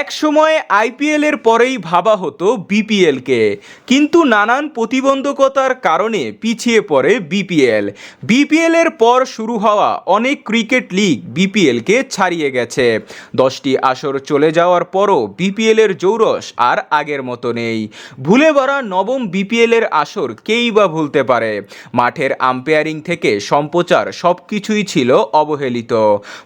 এক সময় আইপিএল এর পরেই ভাবা হতো বিপিএলকে। কিন্তু নানান প্রতিবন্ধকতার কারণে পিছিয়ে পড়ে বিপিএল। বিপিএল এর পর শুরু হওয়া অনেক ক্রিকেট লিগ বিপিএলকে ছাড়িয়ে গেছে। দশটি আসর চলে যাওয়ার পরও বিপিএল এর জৌরস আর আগের মতো নেই। ভুলে ভরা নবম বিপিএল এর আসর কেই বা ভুলতে পারে। মাঠের আম্পায়ারিং থেকে সম্প্রচার সব কিছুই ছিল অবহেলিত।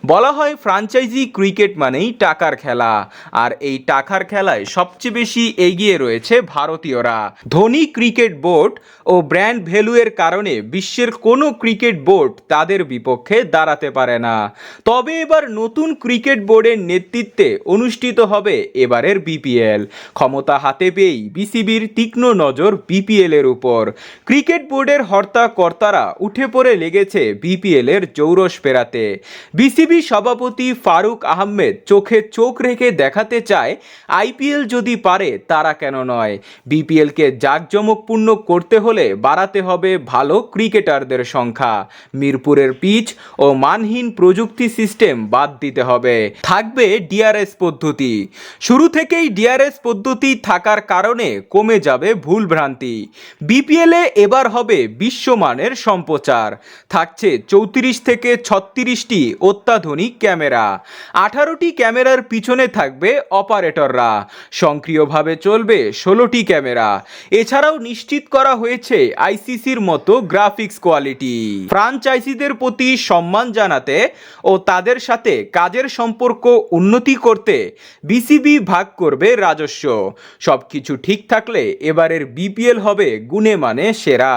বলা হয় ফ্রাঞ্চাইজি ক্রিকেট মানেই টাকার খেলা। আর এই টাকার খেলায় সবচেয়ে বেশি এগিয়ে রয়েছে ভারতীয়রা। ধনী ক্রিকেট বোর্ড ও ব্র্যান্ড ভ্যালুয়ের কারণে বিশ্বের কোনো ক্রিকেট বোর্ড তাদের বিপক্ষে দাঁড়াতে পারে না। তবে এবার নতুন ক্রিকেট বোর্ডের নেতৃত্বে অনুষ্ঠিত হবে এবারের বিপিএল। ক্ষমতা হাতে পেয়েই বিসিবির তীক্ষ্ণ নজর বিপিএল এর উপর। ক্রিকেট বোর্ডের হর্তা কর্তারা উঠে পড়ে লেগেছে বিপিএল এর জৌরস পেরাতে বিসিবি সভাপতি ফারুক আহমেদ চোখে চোখ রেখে দেখাতে চায় আইপিএল যদি পারে তারা কেন নয়? বিপিএলকে জাঁকজমকপূর্ণ করতে হলে বাড়াতে হবে ভালো ক্রিকেটারদের সংখ্যা। মিরপুরের পিচ ও মানহীন প্রযুক্তি সিস্টেম বাদ দিতে হবে। থাকবে ডিআরএস পদ্ধতি। শুরু থেকেই ডিআরএস পদ্ধতি থাকার কারণে কমে যাবে ভুলভ্রান্তি। বিপিএলে এবার হবে বিশ্বমানের সম্প্রচার। থাকছে চৌত্রিশ থেকে ছত্রিশটি অত্যাধুনিক ক্যামেরা। আঠারোটি ক্যামেরার পিছনে থাকবে অপারেটররা। সক্রিয়ভাবে চলবে ষোলোটি ক্যামেরা। এছাড়াও নিশ্চিত করা হয়েছে আইসিসির মতো গ্রাফিক্স কোয়ালিটি। ফ্রাঞ্চাইজিদের প্রতি সম্মান জানাতে ও তাদের সাথে কাজের সম্পর্ক উন্নতি করতে বিসিবি ভাগ করবে রাজস্ব। সবকিছু ঠিক থাকলে এবারের বিপিএল হবে গুণে মানে সেরা।